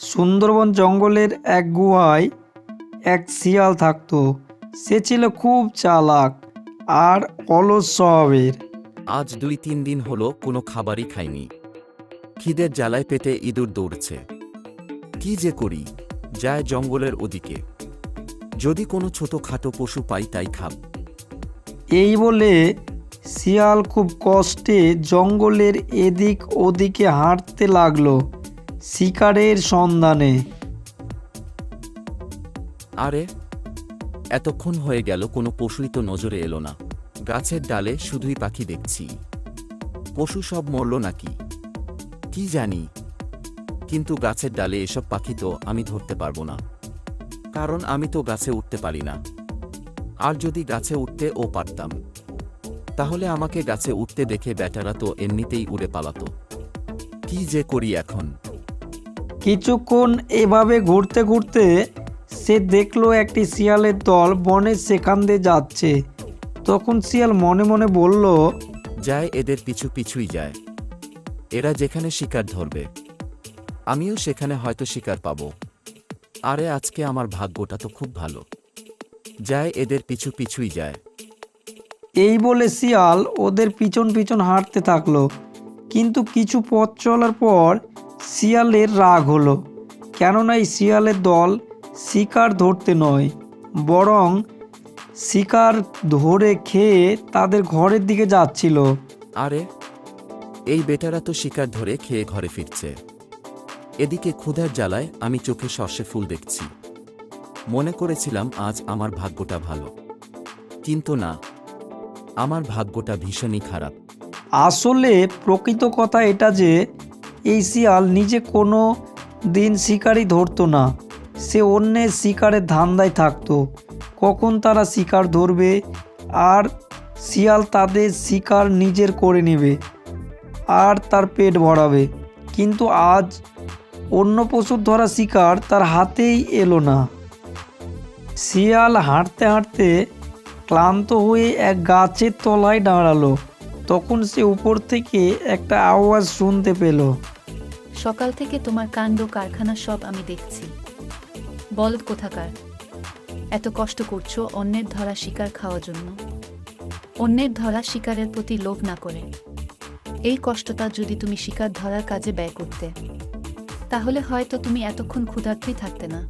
সুন্দরবন জঙ্গলের এক গুহায় এক শিয়াল থাকতো। সে ছিল খুব চালাক আর অলস স্বভাবের। আজ দুই তিন দিন হলো কোনো খাবারই খাইনি। খিদের জ্বালায় পেটে ইঁদুর দৌড়ছে। কি যে করি যায় জঙ্গলের ওদিকে। যদি কোনো ছোট খাটো পশু পাই তাই খাব। এই বলে শিয়াল খুব কষ্টে জঙ্গলের এদিক ওদিকে হাঁটতে লাগল। শিকারের সন্ধানে। আরে, এতক্ষণ হয়ে গেল, কোনো পশুই তো নজরে এলো না। গাছের ডালে শুধুই পাখি দেখছি। পশু সব মরল নাকি? কি জানি। কিন্তু গাছের ডালে এসব পাখি তো আমি ধরতে পারব না। কারণ আমি তো গাছে উঠতে পারি না। আর যদি গাছে উঠতে ও পারতাম, তাহলে আমাকে গাছে উঠতে দেখে ব্যাটারা তো এমনিতেই উড়ে পালাতো। কি যে করি এখন? কিছুক্ষণ এভাবে ঘুরতে ঘুরতে সে দেখল একটি শিয়ালের দল বনের সেখান দিয়ে যাচ্ছে। তখন শিয়াল মনে মনে বলল যায় এদের পিছু পিছুই যায়। এরা যেখানে শিকার ধরবে। আমিও সেখানে হয়তো শিকার পাবো। আরে আজকে আমার ভাগ্যটা তো খুব ভালো। যায় এদের পিছু পিছুই যায়। এই বলে শিয়াল ওদের পিছন পিছন হাঁটতে থাকল। কিন্তু কিছু পথ চলার পর শিয়ালের রাগ হলো কেননা এই শিয়ালের দল শিকার ধরতে নয় বরং শিকার ধরে খেয়ে তাদের ঘরের দিকে যাচ্ছিল। আরে এই বেটারা তো শিকার ধরে খেয়ে ঘরে ফিরছে। এদিকে ক্ষুধার জ্বালায় আমি চোখে সর্ষে ফুল দেখছি। মনে করেছিলাম আজ আমার ভাগ্যটা ভালো। কিন্তু না আমার ভাগ্যটা ভীষণই খারাপ। আসলে প্রকৃত কথা এটা যে এই শিয়াল নিজে কোনো দিন শিকারই ধরতো না। সে অন্যের শিকারের ধান্দায় থাকতো। কখন তারা শিকার ধরবে আর শিয়াল তাদের শিকার নিজের করে নেবে আর তার পেট ভরাবে। কিন্তু আজ অন্য পশুর ধরা শিকার তার হাতেই এলো না। শিয়াল হাঁটতে হাঁটতে ক্লান্ত হয়ে এক গাছের তলায় দাঁড়াল। তখন সে উপর থেকে একটা আওয়াজ শুনতে পেল। সকাল থেকে তোমার কাণ্ড, কারখানা সব আমি দেখছি। বলদ কোথাকার? এত কষ্ট করছ অন্যের ধরা শিকার খাওয়ার জন্য। অন্যের ধরা শিকারের প্রতি লোভ না করে। এই কষ্টটা যদি তুমি শিকার ধরার কাজে ব্যয় করতে, তাহলে হয়তো তুমি এতক্ষণ ক্ষুধার্তই থাকতে না।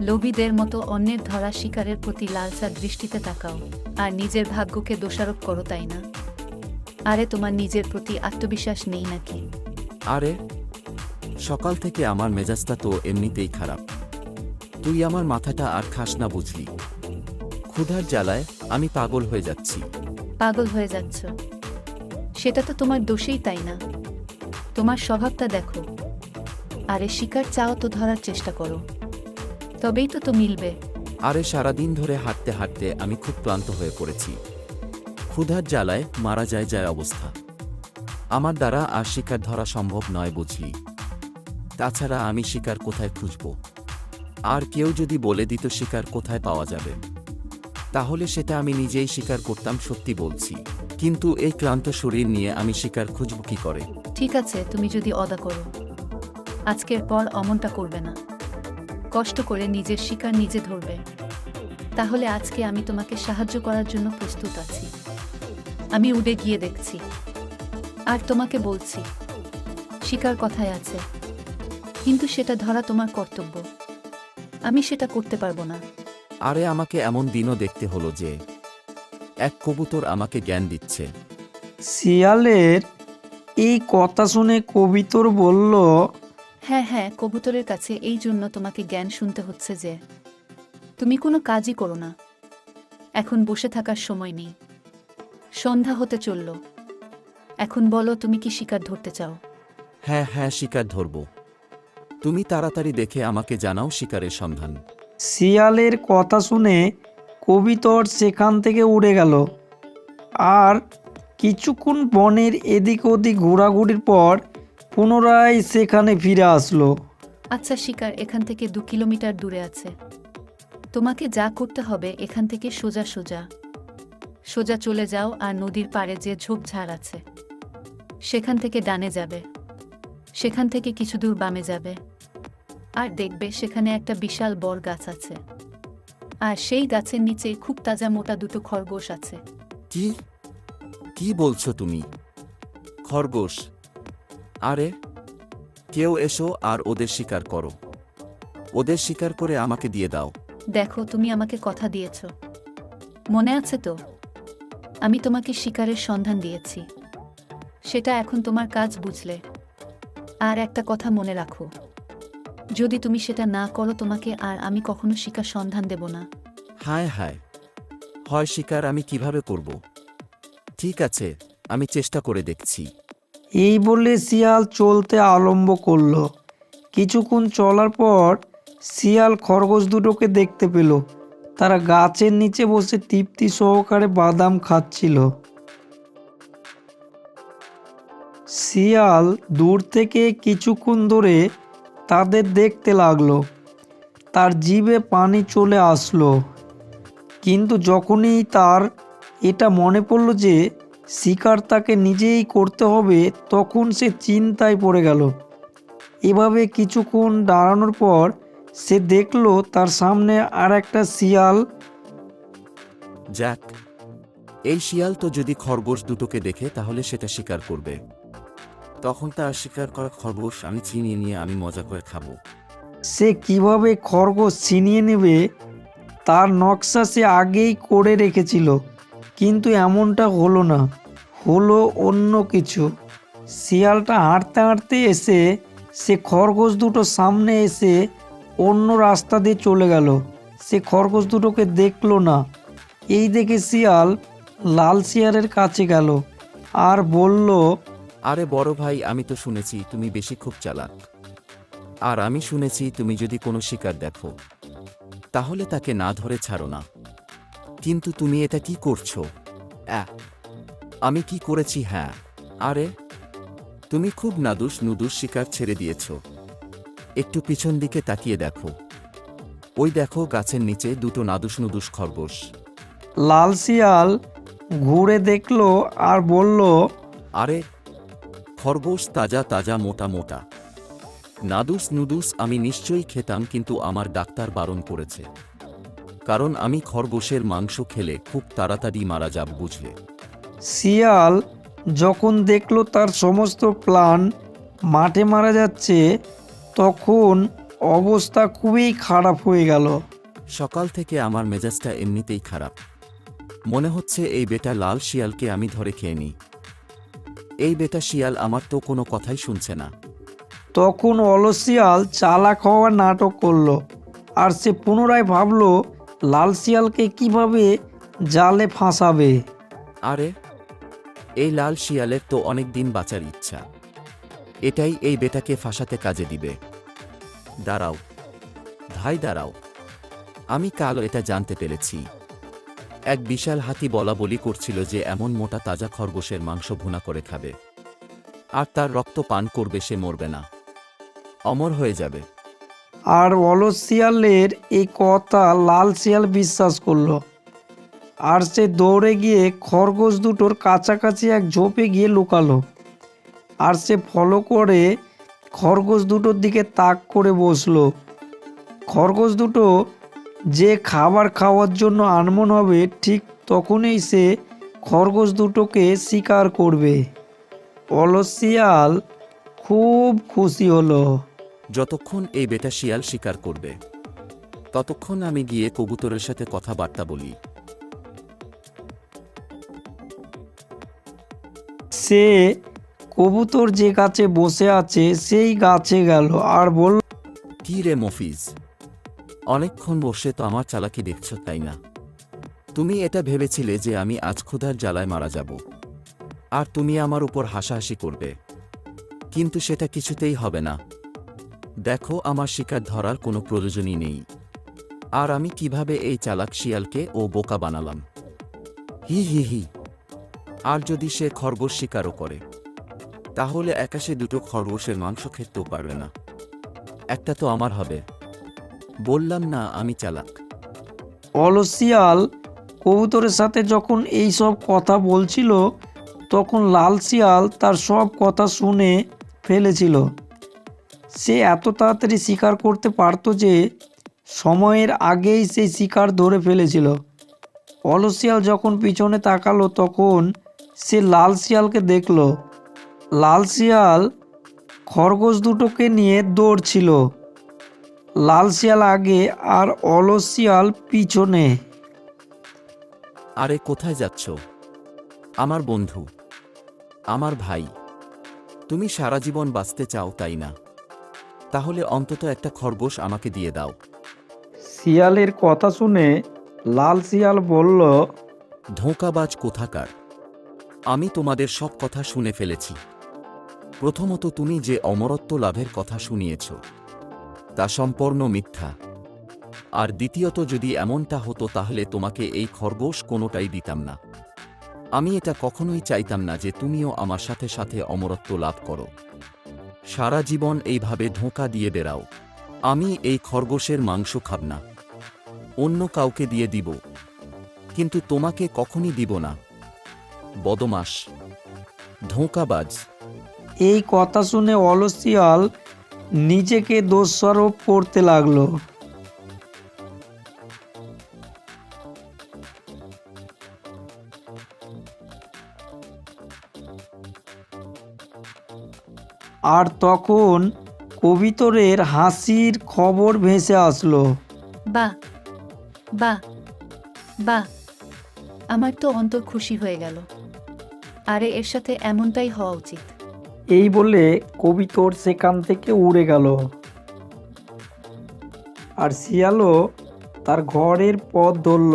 লোভীদের মতো অন্যের ধরা শিকারের প্রতি লালসা দৃষ্টিতে তাকাও, আর নিজের ভাগ্যকে দোষারোপ করো তাই না? আরে তোমার নিজের প্রতি আত্মবিশ্বাস নেই নাকি? আরে সকাল থেকে আমার মেজাজটা তো এমনিতেই খারাপ। তুই আমার মাথাটা আর খাস না বুঝলি। ক্ষুধার জ্বালায় আমি পাগল হয়ে যাচ্ছি। পাগল হয়ে যাচ্ছ। সেটা তো তোমার দোষেই তাই না? তোমার স্বভাবটা দেখো। আরে শিকার চাও তো ধরার চেষ্টা করো। তবেই তো তো মিলবে। আরে সারাদিন ধরে হাঁটতে হাঁটতে আমি খুব ক্লান্ত হয়ে পড়েছি। ক্ষুধার জ্বালায় মারা যায় যায় অবস্থা। আমার দ্বারা আর শিকার ধরা সম্ভব নয় বুঝলি। তাছাড়া আমি শিকার কোথায় খুঁজব? আর কেউ যদি বলে দিত শিকার কোথায় পাওয়া যাবে। তাহলে সেটা আমি নিজেই স্বীকার করতাম, সত্যি বলছি। কিন্তু এই ক্লান্ত শরীর নিয়ে আমি শিকার খুঁজব কি করে? ঠিক আছে, তুমি যদি অদা করো। আজকের পর অমনটা করবে না। কষ্ট করে নিজের শিকার নিজে ধরবে। তাহলে আজকে আমি তোমাকে সাহায্য করার জন্য প্রস্তুত আছি। আমি উড়ে গিয়ে দেখছি। আর তোমাকে বলছি, শিকার কথায় আছে? কিন্তু সেটা ধরা তোমার কর্তব্য। আমি সেটা করতে পারব না। আরে আমাকে এমন দিনও দেখতে হলো যে এক কবুতর আমাকে জ্ঞান দিচ্ছে। শিয়ালের এই কথা শুনে কবিতর বলল হ্যাঁ হ্যাঁ কবুতরের কাছে এই জন্য তোমাকে জ্ঞান শুনতে হচ্ছে যে তুমি কোনো কাজই করো না। এখন বসে থাকার সময় নেই। সন্ধ্যা হতে চলল। এখন বলো তুমি কি শিকার ধরতে চাও? হ্যাঁ হ্যাঁ শিকার ধরব। তুমি তাড়াতাড়ি দেখে আমাকে জানাও শিকারের সন্ধান। শিয়ালের কথা শুনে কবিতর সেখান থেকে উড়ে গেল। আর কিছুক্ষণ বনের এদিক ওদিক ঘোরাঘুরির পর পুনরায় সেখানে ফিরে আসলো। আচ্ছা শিকার এখান থেকে দু কিলোমিটার দূরে আছে। তোমাকে যা করতে হবে এখান থেকে সোজা সোজা। সোজা চলে যাও আর নদীর পাড়ে যে ঝোপঝাড় আছে। সেখান থেকে ডানে যাবে। সেখান থেকে কিছু দূর বামে যাবে। আর দেখবে সেখানে একটা বিশাল বড় গাছ আছে। আর সেই গাছের নিচে খুব তাজা মোটা দুটো খরগোশ আছে। কি? কি বলছো তুমি? খরগোশ? আরে কেউ এসো আর ওদের শিকার করো। ওদের শিকার করে আমাকে দিয়ে দাও। দেখো তুমি আমাকে কথা দিয়েছ। মনে আছে তো? আমি তোমাকে শিকারের সন্ধান দিয়েছি। সেটা এখন তোমার কাজ বুঝলে। আর একটা কথা মনে রাখো। যদি তুমি সেটা না করো তোমাকে আর আমি কখনো শিকার সন্ধান দেব না। হায় হায় হয় শিকার আমি কীভাবে করব? ঠিক আছে আমি চেষ্টা করে দেখছি। এই বলে শিয়াল চলতে আরম্ভ করল। কিছুক্ষণ চলার পর শিয়াল খরগোশ দুটোকে দেখতে পেল। তারা গাছের নিচে বসে তৃপ্তি সহকারে বাদাম খাচ্ছিল। শিয়াল দূর থেকে কিছুক্ষণ ধরে তাদের দেখতে লাগল। তার জিভে পানি চলে আসলো। কিন্তু যখনই তার এটা মনে পড়ল যে শিকার তাকে নিজেই করতে হবে, তখন সে চিন্তায় পড়ে গেল। এভাবে কিছুক্ষণ দাঁড়ানোর পর সে দেখল তার সামনে আর একটা শিয়াল। যাক, এই শিয়াল তো যদি খরগোশ দুটোকে দেখে, তাহলে সেটা শিকার করবে। তখন তার শিকার করা খরগোশ আমি চিনিয়ে নিয়ে আমি মজা করে খাব। সে কীভাবে খরগোশ ছিনিয়ে নেবে, তার নকশা সে আগেই করে রেখেছিল, কিন্তু এমনটা হলো না, হলো অন্য কিছু। শিয়ালটা হাঁটতে হাঁটতে এসে, সে খরগোশ দুটো সামনে এসে অন্য রাস্তা দিয়ে চলে গেল। সে খরগোশ দুটোকে দেখল না। এই দেখে শিয়াল লাল শিয়ালের কাছে গেল আর বলল আরে বড় ভাই আমি তো শুনেছি তুমি বেশি খুব চালাক। আর আমি শুনেছি তুমি যদি কোনো শিকার দেখো তাহলে তাকে না ধরে ছাড়ো না। কিন্তু তুমি এটা কি করছ? আমি কি করেছি? হ্যাঁ আরে তুমি খুব নাদুস নুদুস শিকার ছেড়ে দিয়েছ। একটু পিছন দিকে তাকিয়ে দেখো। ওই দেখো গাছের নিচে দুটো নাদুস নুদুস খরগোশ। লাল শিয়াল ঘুরে দেখল আর বলল আরে খরগোশ তাজা তাজা মোটা মোটা। নাদুস নুদুস আমি নিশ্চয়ই খেতাম কিন্তু আমার ডাক্তার বারণ করেছে। কারণ আমি খরগোশের মাংস খেলে খুব তাড়াতাড়ি মারা যাব বুঝলে? শিয়াল যখন দেখল তার সমস্ত প্ল্যান মাঠে মারা যাচ্ছে তখন অবস্থা খুবই খারাপ হয়ে গেল। সকাল থেকে আমার মেজাজটা এমনিতেই খারাপ। মনে হচ্ছে এই বেটা লাল শিয়ালকে আমি ধরে খেয়ে নিই। এই বেটা শিয়াল আমার তো কোনো কথাই শুনছে না। তখন অলসিয়াল চালাক হওয়ার নাটক করল আর সে পুনরায় ভাবলো লাল শিয়ালকে কীভাবে জালে ফাঁসাবে? আরে এই লাল শিয়ালের তো অনেক দিন বাঁচার ইচ্ছা। এটাই এই বেটাকে ফাঁসাতে কাজে দিবে। দাঁড়াও ভাই দাঁড়াও আমি কাল এটা জানতে পেরেছি। এক বিশাল হাতি বলা বলি করছিল যে এমন মোটা তাজা খরগোশের মাংস ভুনা করে খাবে। আর তার রক্ত পান করবে সে মরবে না। অমর হয়ে যাবে। আর অলস শিয়ালের এই কথা লাল শিয়াল বিশ্বাস করল। আর সে দৌড়ে গিয়ে খরগোশ দুটোর কাছাকাছি এক ঝোপে গিয়ে লুকালো। আর সে ফলো করে খরগোশ দুটোর দিকে তাক করে বসল। খরগোশ দুটো যে খাবার খাওয়ার জন্য আনমন হবে ঠিক তখনই সে খরগোশ দুটোকে শিকার করবে। অলস শিয়াল খুব খুশি হলো। যতক্ষণ এই বেটা শিয়াল শিকার করবে ততক্ষণ আমি গিয়ে কবুতরের সাথে কথাবার্তা বলি। সে কবুতর যে গাছে বসে আছে সেই গাছে গেল আর বলল কি রে মফিজ অনেকক্ষণ বসে তো আমার চালাকি দেখছ, তাই না? তুমি এটা ভেবেছিলে যে আমি আজ ক্ষুধার জ্বালায় মারা যাব। আর তুমি আমার উপর হাসাহাসি করবে। কিন্তু সেটা কিছুতেই হবে না। দেখো, আমার শিকার ধরার কোনো প্রয়োজনই নেই। আর আমি কীভাবে এই চালাক শিয়ালকে ও বোকা বানালাম? হি হি হি। আর যদি সে খরগোশ শিকারও করে, তাহলে একাশে দুটো খরগোশের মাংস খেতেও পারবে না। একটা তো আমার হবে। বললাম না, আমি চালাক। অলসিয়াল কবুতরের সাথে যখন এই সব কথা বলছিল, তখন লাল শিয়াল তার সব কথা শুনে ফেলেছিল। সে এত তাড়াতাড়ি শিকার করতে পারতো যে, সময়ের আগেই সেই শিকার ধরে ফেলেছিল। অলসিয়াল যখন পিছনে তাকালো, তখন সে লাল শিয়ালকে দেখল। লাল শিয়াল খরগোশ দুটোকে নিয়ে দৌড়ছিল। লাল শিয়াল আগে আর অলস শিয়াল পিছনে। আরে কোথায় যাচ্ছ? আমার বন্ধু আমার ভাই তুমি সারা জীবন বাঁচতে চাও তাই না? তাহলে অন্তত একটা খরগোশ আমাকে দিয়ে দাও। শিয়ালের কথা শুনে লাল শিয়াল বলল ধোঁকাবাজ কোথাকার? আমি তোমাদের সব কথা শুনে ফেলেছি। প্রথমত তুমি যে অমরত্ব লাভের কথা শুনিয়েছ তা সম্পূর্ণ মিথ্যা। আর দ্বিতীয়ত যদি এমনটা হতো তাহলে তোমাকে এই খরগোশ কোনোটাই দিতাম না। আমি এটা কখনোই চাইতাম না যে তুমিও আমার সাথে সাথে অমরত্ব লাভ করো। সারা জীবন এইভাবে ধোঁকা দিয়ে বেড়াও। আমি এই খরগোশের মাংস খাব না। অন্য কাউকে দিয়ে দিব। কিন্তু তোমাকে কখনই দিব না। বদমাস ধোঁকাবাজ। এই কথা শুনে অলস শিয়াল নিজেকে দোষারোপ করতে লাগল। আর তখন কবিতরের হাসির খবর ভেসে আসলো। বাহ বাহ বাহ আমার তো অন্তর খুশি হয়ে গেল। আরে এর সাথে এমনটাই হওয়া উচিত। এই বলে কবি তোর সেখান থেকে উড়ে গেল। আর শিয়ালও তার ঘরের পথ ধরল।